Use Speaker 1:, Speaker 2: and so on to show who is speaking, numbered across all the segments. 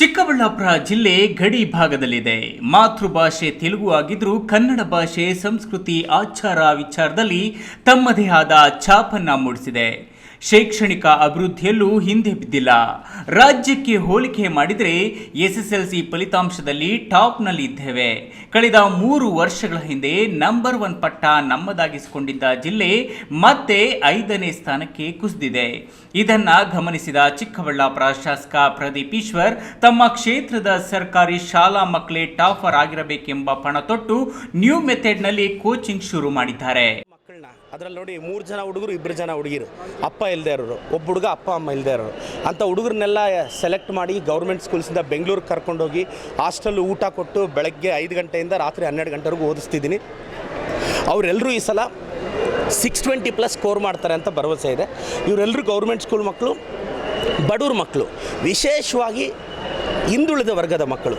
Speaker 1: ಚಿಕ್ಕಬಳ್ಳಾಪುರ ಜಿಲ್ಲೆ ಗಡಿ ಭಾಗದಲ್ಲಿದೆ. ಮಾತೃಭಾಷೆ ತೆಲುಗು ಆಗಿದ್ರೂ ಕನ್ನಡ ಭಾಷೆ, ಸಂಸ್ಕೃತಿ, ಆಚಾರ ವಿಚಾರದಲ್ಲಿ ತಮ್ಮದೇ ಆದ ಛಾಪನ್ನ ಮೂಡಿಸಿದೆ. ಶೈಕ್ಷಣಿಕ ಅಭಿವೃದ್ಧಿಯಲ್ಲೂ ಹಿಂದೆ ಬಿದ್ದಿಲ್ಲ. ರಾಜ್ಯಕ್ಕೆ ಹೋಲಿಕೆ ಮಾಡಿದರೆ ಎಸ್ಎಸ್ಎಲ್ಸಿ ಫಲಿತಾಂಶದಲ್ಲಿ ಟಾಪ್ನಲ್ಲಿ ಇದ್ದೇವೆ. ಕಳೆದ ಮೂರು ವರ್ಷಗಳ ಹಿಂದೆ ನಂಬರ್ ಒನ್ ಪಟ್ಟ ನಮ್ಮದಾಗಿಸಿಕೊಂಡಿದ್ದ ಜಿಲ್ಲೆ ಮತ್ತೆ ಐದನೇ ಸ್ಥಾನಕ್ಕೆ ಕುಸಿದಿದೆ. ಇದನ್ನ ಗಮನಿಸಿದ ಚಿಕ್ಕಬಳ್ಳಾಪುರ ಶಾಸಕ ಪ್ರದೀಪ್ ಈಶ್ವರ್, ತಮ್ಮ ಕ್ಷೇತ್ರದ ಸರ್ಕಾರಿ ಶಾಲಾ ಮಕ್ಕಳೇ ಟಾಪರ್ ಆಗಿರಬೇಕೆಂಬ ಪಣ ತೊಟ್ಟು ನ್ಯೂ ಮೆಥೆಡ್ನಲ್ಲಿ ಕೋಚಿಂಗ್ ಶುರು ಮಾಡಿದ್ದಾರೆ.
Speaker 2: ಅದ್ರಲ್ಲಿ ನೋಡಿ ಮೂರು ಜನ ಹುಡುಗರು ಇಬ್ಬರು ಜನ ಹುಡುಗಿರು. ಅಪ್ಪ ಇಲ್ಲದೆ ಇರೋರು, ಒಬ್ಬ ಹುಡುಗ ಅಪ್ಪ, ಅಮ್ಮ ಇಲ್ಲದೆ ಇರೋರು. ಅಂಥ ಹುಡುಗರನ್ನೆಲ್ಲ ಸೆಲೆಕ್ಟ್ ಮಾಡಿ ಗೌರ್ಮೆಂಟ್ ಸ್ಕೂಲ್ಸಿಂದ ಬೆಂಗಳೂರಿಗೆ ಕರ್ಕೊಂಡೋಗಿ ಹಾಸ್ಟೆಲ್ ಊಟ ಕೊಟ್ಟು ಬೆಳಗ್ಗೆ ಐದು ಗಂಟೆಯಿಂದ ರಾತ್ರಿ ಹನ್ನೆರಡು ಗಂಟೆವರೆಗೂ ಓದಿಸ್ತಿದ್ದೀನಿ. ಅವರೆಲ್ಲರೂ ಈ ಸಲ ಸಿಕ್ಸ್ ಟ್ವೆಂಟಿ ಪ್ಲಸ್ ಸ್ಕೋರ್ ಮಾಡ್ತಾರೆ ಅಂತ ಭರವಸೆ ಇದೆ. ಇವರೆಲ್ಲರೂ ಗೌರ್ಮೆಂಟ್ ಸ್ಕೂಲ್ ಮಕ್ಕಳು ಬಡವ್ರ ಮಕ್ಕಳು ವಿಶೇಷವಾಗಿ ಹಿಂದುಳಿದ ವರ್ಗದ ಮಕ್ಕಳು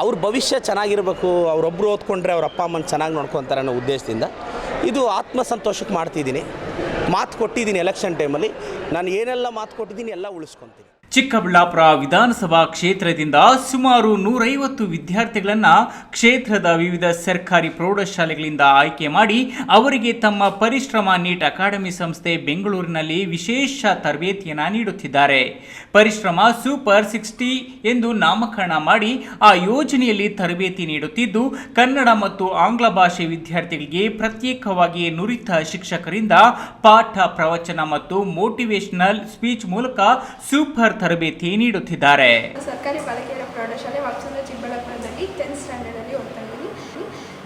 Speaker 2: ಅವ್ರ ಭವಿಷ್ಯ ಚೆನ್ನಾಗಿರಬೇಕು ಅವರೊಬ್ಬರು ಓದ್ಕೊಂಡ್ರೆ ಅವ್ರ ಅಪ್ಪ, ಅಮ್ಮನ ಚೆನ್ನಾಗಿ ನೋಡ್ಕೊತಾರೆ ಅನ್ನೋ ಉದ್ದೇಶದಿಂದ ಇದು ಆತ್ಮಸಂತೋಷಕ್ಕೆ ಮಾಡ್ತಿದ್ದೀನಿ. ಮಾತು ಕೊಟ್ಟಿದ್ದೀನಿ ಎಲೆಕ್ಷನ್ ಟೈಮಲ್ಲಿ ನಾನು ಏನೆಲ್ಲ ಮಾತು ಕೊಟ್ಟಿದ್ದೀನಿ ಎಲ್ಲ ಉಳಿಸ್ಕೊತೀನಿ.
Speaker 1: ಚಿಕ್ಕಬಳ್ಳಾಪುರ ವಿಧಾನಸಭಾ ಕ್ಷೇತ್ರದಿಂದ ಸುಮಾರು ನೂರೈವತ್ತು ವಿದ್ಯಾರ್ಥಿಗಳನ್ನು ಕ್ಷೇತ್ರದ ವಿವಿಧ ಸರ್ಕಾರಿ ಪ್ರೌಢಶಾಲೆಗಳಿಂದ ಆಯ್ಕೆ ಮಾಡಿ ಅವರಿಗೆ ತಮ್ಮ ಪರಿಶ್ರಮ ನೀಟ್ ಅಕಾಡೆಮಿ ಸಂಸ್ಥೆ ಬೆಂಗಳೂರಿನಲ್ಲಿ ವಿಶೇಷ ತರಬೇತಿಯನ್ನು ನೀಡುತ್ತಿದ್ದಾರೆ. ಪರಿಶ್ರಮ ಸೂಪರ್ ಸಿಕ್ಸ್ಟಿ ಎಂದು ನಾಮಕರಣ ಮಾಡಿ ಆ ಯೋಜನೆಯಲ್ಲಿ ತರಬೇತಿ ನೀಡುತ್ತಿದ್ದು, ಕನ್ನಡ ಮತ್ತು ಆಂಗ್ಲ ಭಾಷೆ ವಿದ್ಯಾರ್ಥಿಗಳಿಗೆ ಪ್ರತ್ಯೇಕವಾಗಿ ನುರಿತ ಶಿಕ್ಷಕರಿಂದ ಪಾಠ ಪ್ರವಚನ ಮತ್ತು ಮೋಟಿವೇಶನಲ್ ಸ್ಪೀಚ್ ಮೂಲಕ ಸೂಪರ್ ತರಬೇತಿ ನೀಡುತ್ತಿದ್ದಾರೆ.
Speaker 3: ಸರ್ಕಾರಿ ಬಾಲಕಿಯರ ಪ್ರೌಢಶಾಲೆ ವಾಕ್ಸಂದ್ರ ಚಿಕ್ಕಬಳ್ಳಾಪುರದಲ್ಲಿ ಟೆಂತ್ ಸ್ಟ್ಯಾಂಡರ್ಡಲ್ಲಿ ಓದ್ತಾ ಇದ್ದೀನಿ.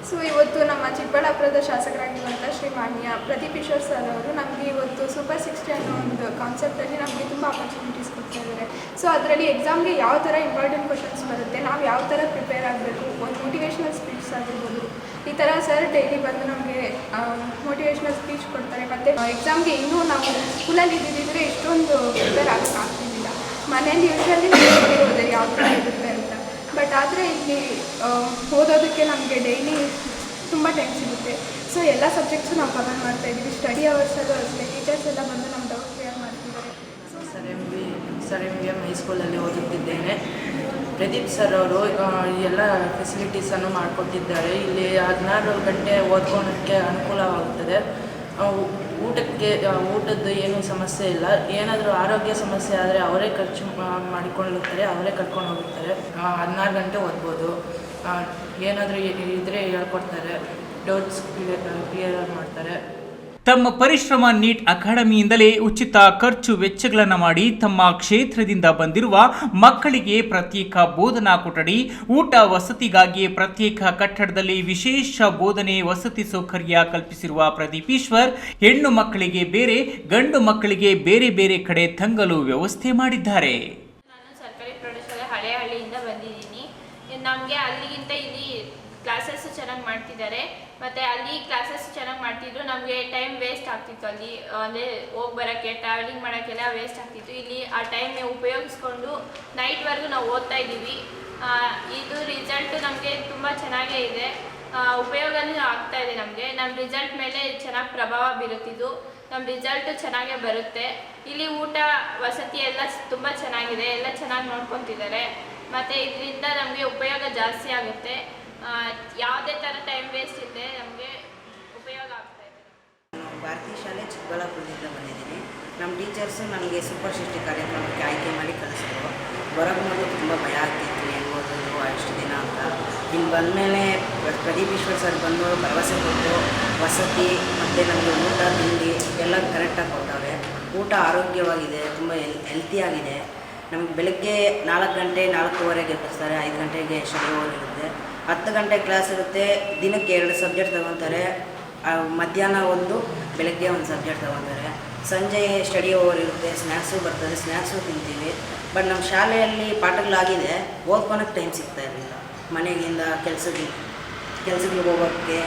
Speaker 3: ಸೊ ಇವತ್ತು ನಮ್ಮ ಚಿಕ್ಕಬಳ್ಳಾಪುರದ ಶಾಸಕರಾಗಿರುವಂಥ ಶ್ರೀ ಮಾನ್ಯ ಪ್ರದೀಪ್ ಈಶ್ವರ್ ಸರ್ ಅವರು ನಮಗೆ ಇವತ್ತು ಸೂಪರ್ ಸಿಕ್ಸ್ಟಿ ಅನ್ನೋ ಒಂದು ಕಾನ್ಸೆಪ್ಟಲ್ಲಿ ನಮಗೆ ತುಂಬ ಆಪರ್ಚುನಿಟೀಸ್ ಕೊಡ್ತಾ ಇದ್ದಾರೆ. ಸೊ ಅದರಲ್ಲಿ ಎಕ್ಸಾಮ್ಗೆ ಯಾವ ಥರ ಇಂಪಾರ್ಟೆಂಟ್ ಕ್ವಶನ್ಸ್ ಬರುತ್ತೆ, ನಾವು ಯಾವ ಥರ ಪ್ರಿಪೇರ್ ಆಗಬೇಕು, ಒಂದು ಮೋಟಿವೇಶ್ನಲ್ ಸ್ಪೀಚ್ ಆಗಿರ್ಬೋದು. ಈ ಥರ ಸರ್ ಡೈಲಿ ಬಂದು ನಮಗೆ ಮೋಟಿವೇಶ್ನಲ್ ಸ್ಪೀಚ್ ಕೊಡ್ತಾರೆ. ಮತ್ತು ಎಕ್ಸಾಮ್ಗೆ ಇನ್ನೂ ನಾವು ಸ್ಕೂಲಲ್ಲಿ ಇದ್ದಿದ್ರೆ ಇಷ್ಟೊಂದು ಪ್ರಿಪೇರ್ ಆಗೋಕ್ಕಾಗ್ತಿರ್ಲಿಲ್ಲ ಮನೇಲಿ ಯೂಶ್ವಲಿ ಹೋದರೆ ಯಾವ ಥರ ಇರುತ್ತೆ ಅಂತ. ಬಟ್ ಆದರೆ ಇಲ್ಲಿ ಓದೋದಕ್ಕೆ ನಮಗೆ ಡೈಲಿ ತುಂಬ ಟೈಮ್ ಸಿಗುತ್ತೆ. ಸೊ ಎಲ್ಲ ಸಬ್ಜೆಕ್ಟ್ಸು ನಾವು ಕವರ್ ಮಾಡ್ತಾ ಇದ್ದೀವಿ. ಸ್ಟಡಿ ಅವರ್ಸಲ್ಲೂ ಅಷ್ಟೇ. ಟೀಚರ್ಸ್ ಎಲ್ಲ ಬಂದು ನಮ್ಮ ಡೌಟ್ ಕ್ಲಿಯರ್ ಮಾಡ್ತಿದ್ದಾರೆ. So
Speaker 4: sir M B sir M B M ಹೈಸ್ಕೂಲಲ್ಲಿ ಓದುತ್ತಿದ್ದೇನೆ. ಪ್ರದೀಪ್ ಸರ್ ಅವರು ಎಲ್ಲ ಫೆಸಿಲಿಟೀಸನ್ನು ಮಾಡಿಕೊಟ್ಟಿದ್ದಾರೆ. ಇಲ್ಲಿ ಹದಿನಾರು ಗಂಟೆ ಓದ್ಕೊಳೋಕ್ಕೆ ಅನುಕೂಲವಾಗುತ್ತದೆ ಆ, ಊಟಕ್ಕೆ ಊಟದ್ದು ಏನೂ ಸಮಸ್ಯೆ ಇಲ್ಲ. ಏನಾದರೂ ಆರೋಗ್ಯ ಸಮಸ್ಯೆ ಆದರೆ ಅವರೇ ಖರ್ಚು ಮಾಡಿಕೊಳ್ಳುತ್ತಾರೆ, ಅವರೇ ಕರ್ಕೊಂಡು ಹೋಗುತ್ತಾರೆ. ಹದಿನಾರು ಗಂಟೆ ಓದ್ಬೋದು. ಏನಾದರೂ ಇದ್ದರೆ ಹೇಳ್ಕೊಡ್ತಾರೆ. ಡೌಟ್ಸ್ ಕ್ಲಿಯರ್ ಮಾಡ್ತಾರೆ.
Speaker 1: ತಮ್ಮ ಪರಿಶ್ರಮ ನೀಟ್ ಅಕಾಡೆಮಿಯಿಂದಲೇ ಉಚಿತ ಖರ್ಚು ವೆಚ್ಚಗಳನ್ನು ಮಾಡಿ ತಮ್ಮ ಕ್ಷೇತ್ರದಿಂದ ಬಂದಿರುವ ಮಕ್ಕಳಿಗೆ ಪ್ರತ್ಯೇಕ ಬೋಧನಾ ಕೊಠಡಿ, ಊಟ ವಸತಿಗಾಗಿ ಪ್ರತ್ಯೇಕ ಕಟ್ಟಡದಲ್ಲಿ ವಿಶೇಷ ಬೋಧನೆ ವಸತಿ ಸೌಕರ್ಯ ಕಲ್ಪಿಸಿರುವ ಪ್ರದೀಪ್ ಈಶ್ವರ್ ಹೆಣ್ಣು ಮಕ್ಕಳಿಗೆ ಬೇರೆ, ಗಂಡು ಮಕ್ಕಳಿಗೆ ಬೇರೆ ಬೇರೆ ಕಡೆ ತಂಗಲು ವ್ಯವಸ್ಥೆ ಮಾಡಿದ್ದಾರೆ.
Speaker 5: ನಾನು ಸರ್ಕಾರಿ ಹಳೆಹಳ್ಳಿಯಿಂದ ಬಂದಿದ್ದೀನಿ. ನಮಗೆ ಅಲ್ಲಿಗಿಂತ ಇಲ್ಲಿ ಕ್ಲಾಸಸ್ ಚೆನ್ನಾಗಿ ಮಾಡ್ತಿದ್ದಾರೆ. ಮತ್ತು ಅಲ್ಲಿ ಕ್ಲಾಸಸ್ ಚೆನ್ನಾಗಿ ಮಾಡ್ತಿದ್ರು, ನಮಗೆ ಟೈಮ್ ವೇಸ್ಟ್ ಆಗ್ತಿತ್ತು ಅಲ್ಲಿ. ಅಂದರೆ ಹೋಗಿ ಬರೋಕ್ಕೆ ಟ್ರಾವೆಲಿಂಗ್ ಮಾಡೋಕ್ಕೆಲ್ಲ ವೇಸ್ಟ್ ಆಗ್ತಿತ್ತು. ಇಲ್ಲಿ ಆ ಟೈಮ್ ಉಪಯೋಗಿಸ್ಕೊಂಡು ನೈಟ್ವರೆಗೂ ನಾವು ಓದ್ತಾ ಇದ್ದೀವಿ. ಇದು ರಿಸಲ್ಟು ನಮಗೆ ತುಂಬ ಚೆನ್ನಾಗೇ ಇದೆ. ಉಪಯೋಗನೂ ಆಗ್ತಾ ಇದೆ ನಮಗೆ. ನಮ್ಮ ರಿಸಲ್ಟ್ ಮೇಲೆ ಚೆನ್ನಾಗಿ ಪ್ರಭಾವ ಬೀರುತ್ತಿದ್ದು ನಮ್ಮ ರಿಸಲ್ಟು ಚೆನ್ನಾಗೇ ಬರುತ್ತೆ. ಇಲ್ಲಿ ಊಟ, ವಸತಿ ಎಲ್ಲ ತುಂಬ ಚೆನ್ನಾಗಿದೆ. ಎಲ್ಲ ಚೆನ್ನಾಗಿ ನೋಡ್ಕೊತಿದ್ದಾರೆ. ಮತ್ತು ಇದರಿಂದ ನಮಗೆ ಉಪಯೋಗ ಜಾಸ್ತಿ ಆಗುತ್ತೆ. ಯಾವುದೇ ಥರ ಟೈಮ್ ವೇಸ್ಟ್ ಇಲ್ಲದೆ ನಮಗೆ ಉಪಯೋಗ ಆಗ್ತಾ ಇದೆ.
Speaker 6: ಭಾರತೀಯ ಶಾಲೆ ಚಿಕ್ಕಬಳ್ಳಾಪುರದಿಂದ ಬಂದಿದ್ದೀನಿ ನಮ್ಮ ಟೀಚರ್ಸು ನಮಗೆ ಸೂಪರ್ ಸೃಷ್ಟಿ ಕಾರ್ಯಕ್ರಮಕ್ಕೆ ಆಯ್ಕೆ ಮಾಡಿ ಕಳಿಸಿದ್ರು. ಹೊರಗೆ ಮೊದಲು ತುಂಬ ಭಯ ಆಗ್ತಿತ್ತು, ಹೆಂಗೆ ಓದೋದು ಅಷ್ಟು ದಿನ ಅಂತ. ಇಲ್ಲಿ ಬಂದಮೇಲೆ ಪ್ರದೀಪ್ ಈಶ್ವರ್ ಸರ್ ಬಂದು ಭರವಸೆ ಕೊಟ್ಟು ವಸತಿ ಮತ್ತು ನಮಗೆ ಊಟ, ತಿಂಡಿ ಎಲ್ಲ ಕರೆಕ್ಟಾಗಿ ಕೊಟ್ಟವ್ರೆ. ಊಟ ಆರೋಗ್ಯವಾಗಿದೆ, ತುಂಬ ಎಲ್ ಹೆಲ್ತಿಯಾಗಿದೆ ನಮಗೆ ಬೆಳಗ್ಗೆ ನಾಲ್ಕು ಗಂಟೆ ನಾಲ್ಕೂವರೆಗೆ ಎಬ್ಬಿಸ್ತಾರೆ ಐದು ಗಂಟೆಗೆ ಅವರ್ ಇರುತ್ತೆ ಹತ್ತು ಗಂಟೆ ಕ್ಲಾಸ್ ಇರುತ್ತೆ, ದಿನಕ್ಕೆ ಎರಡು ಸಬ್ಜೆಕ್ಟ್ ತೊಗೊತಾರೆ ಮಧ್ಯಾಹ್ನ ಒಂದು, ಬೆಳಗ್ಗೆ ಒಂದು ಸಬ್ಜೆಕ್ಟ್ ತಗೊತಾರೆ ಸಂಜೆ ಸ್ಟಡಿ ಓವರ್ ಇರುತ್ತೆ ಸ್ನ್ಯಾಕ್ಸು ಬರ್ತದೆ ಸ್ನ್ಯಾಕ್ಸು ತಿಂತೀವಿ. ಬಟ್ ನಮ್ಮ ಶಾಲೆಯಲ್ಲಿ ಪಾಠಗಳಾಗಿದೆ ಓದ್ಕೊಳಕ್ಕೆ ಟೈಮ್ ಸಿಗ್ತಾ ಇರಲಿಲ್ಲ. ಮನೆಗಿಂದ ಕೆಲಸಕ್ಕೆ ಕೆಲಸಕ್ಕೆ ಹೋಗೋಕ್ಕೆ,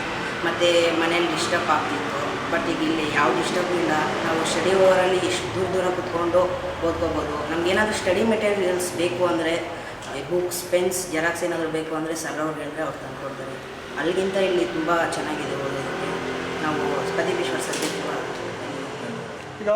Speaker 6: ಮತ್ತು ಮನೇಲಿ ಡಿಸ್ಟರ್ಬ್ ಆಗ್ತಿತ್ತು. ಬಟ್ ಈಗ ಇಲ್ಲಿ ಯಾವ ಡಿಸ್ಟರ್ಬ್ ಇಲ್ಲ. ನಾವು ಸ್ಟಡಿ ಓವರಲ್ಲಿ ಎಷ್ಟು ದೂರ ದೂರ ಕುತ್ಕೊಂಡು ಓದ್ಕೋಬೋದು. ನಮ್ಗೆ ಏನಾದರೂ ಸ್ಟಡಿ ಮೆಟೀರಿಯಲ್ಸ್ ಬೇಕು ಅಂದರೆ ಬುಕ್ಸ್ ಪೆನ್ಸ್ ಜೆರಾಕ್ಸ್ ಏನಾದರೂ ಬೇಕು ಅಂದರೆ ಸರ್ ಅವ್ರು ಹೇಳಿದ್ರೆ ಅವ್ರು ತಂದು ಕೊಡ್ತಾರೆ. ಅಲ್ಲಿಗಿಂತ ಇಲ್ಲಿ ತುಂಬ ಚೆನ್ನಾಗಿದೆ ಓದೋದಕ್ಕೆ. ನಾವು ಪ್ರದೀಪ್ ವಿಶ್ವಾಸ ಈಗ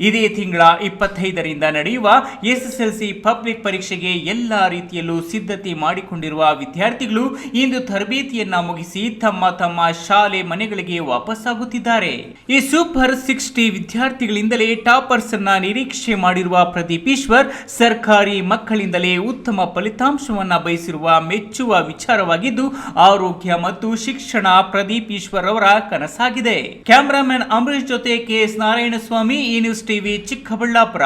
Speaker 1: ಇದೇ ತಿಂಗಳ ಇಪ್ಪತ್ತೈದರಿಂದ ನಡೆಯುವ ಎಸ್ಎಸ್ಎಲ್ಸಿ ಪಬ್ಲಿಕ್ ಪರೀಕ್ಷೆಗೆ ಎಲ್ಲ ರೀತಿಯಲ್ಲೂ ಸಿದ್ಧತೆ ಮಾಡಿಕೊಂಡಿರುವ ವಿದ್ಯಾರ್ಥಿಗಳು ಇಂದು ತರಬೇತಿಯನ್ನ ಮುಗಿಸಿ ತಮ್ಮ ತಮ್ಮ ಶಾಲೆ ಮನೆಗಳಿಗೆ ವಾಪಸ್ಸಾಗುತ್ತಿದ್ದಾರೆ. ಈ ಸೂಪರ್ ಸಿಕ್ಸ್ಟಿ ವಿದ್ಯಾರ್ಥಿಗಳಿಂದಲೇ ಟಾಪರ್ಸ್ ಅನ್ನ ನಿರೀಕ್ಷೆ ಮಾಡಿರುವ ಪ್ರದೀಪ್ ಈಶ್ವರ್ ಸರ್ಕಾರಿ ಮಕ್ಕಳಿಂದಲೇ ಉತ್ತಮ ಫಲಿತಾಂಶವನ್ನ ಬಯಸಿರುವ ಮೆಚ್ಚುವ ವಿಚಾರವಾಗಿದ್ದು, ಆರೋಗ್ಯ ಮತ್ತು ಶಿಕ್ಷಣ ಪ್ರದೀಪ್ ಈಶ್ವರ್ ಅವರ ಕನಸಾಗಿದೆ. ಕ್ಯಾಮರಾಮನ್ ಅಂಬರೀಶ್ ಜೊತೆ ಕೆ ಎಸ್ ನಾರಾಯಣಸ್ವಾಮಿ ಈ ನ್ಯೂಸ್ ಟಿವಿ ಚಿಕ್ಕಬಳ್ಳಾಪುರ